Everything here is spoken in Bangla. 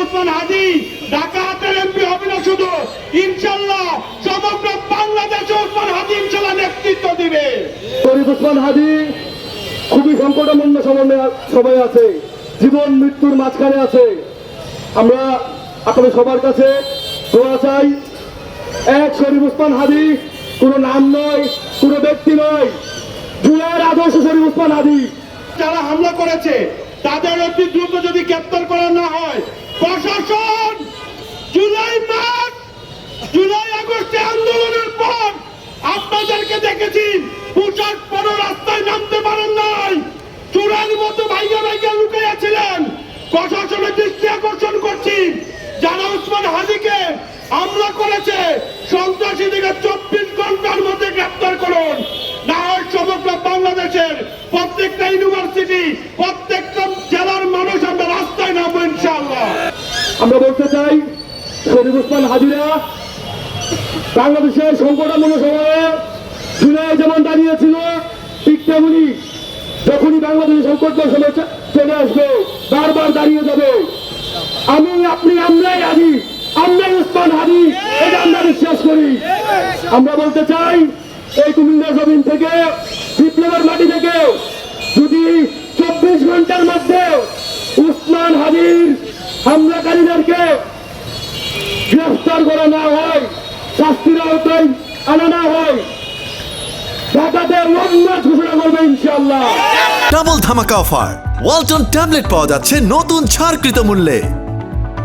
ওসমান হাদি ঢাকা হাতের এমপি হবে না শুধু। ইনশাল্লাহ সমগ্র বাংলাদেশে ওসমান হাদি ইনশাল্লাহ নেতৃত্ব দিবে। শরীফ ওসমান হাদি খুবই সংকটাপন্ন সমন্বয় সবাই আছে। জীবন মৃত্যুর মাঝখানে আছে। আমরা আপনাদের সবার কাছে দোয়া চাই। এক শরীফ ওসমান হাদি কোনো নাম নয় কোনো ব্যক্তি নয়। জুলাইয়ের আদর্শ শরীফ ওসমান হাদি। যারা হামলা করেছে তাদের অতি দ্রুত যদি গ্রেপ্তার করা না হয়, প্রশাসন জুলাই মাস, জুলাই আগস্টে আন্দোলনের পর আপনাদেরকে দেখেছি, পোশাক পরে রাস্তায় নামতে পারেন নাই। চূড়ার মতো ভাইয়া ভাইয়া লুকিয়েছিলেন প্রশাসনের দৃষ্টি আকর্ষণ করছি, যারা উসমান হাজিকে হামলা করেছে সন্ত্রাসীদেরকে চব্বিশ আমরা বলতে চাই শরীফ ওসমান হাজিরা, বাংলাদেশের সংকটাপন্ন সময়ে জুলাই যেমন দাঁড়িয়েছিল, ঠিক তেমনি যখনই বাংলাদেশের সংকটের সময় চলে আসবে, বারবার দাঁড়িয়ে যাবে। আমি, আপনি, আমরাই হাজি আমরাই ওসমান হাজি, এটা আমরা বিশ্বাস করি। আমরা বলতে চাই, এই কুমিল্লা জমিন থেকে, বিপ্লবের মাটি থেকে, যদি চব্বিশ ঘণ্টার মধ্যে উসমান হাজির হামলাকারীদেরকে গ্রেফতার করা না হয়, শাস্তির আওতায় আনা না হয়। ডাবল ধামাকা অফার। ওয়ালটন ট্যাবলেট পাওয়া যাচ্ছে নতুন ছাড়কৃত মূল্যে।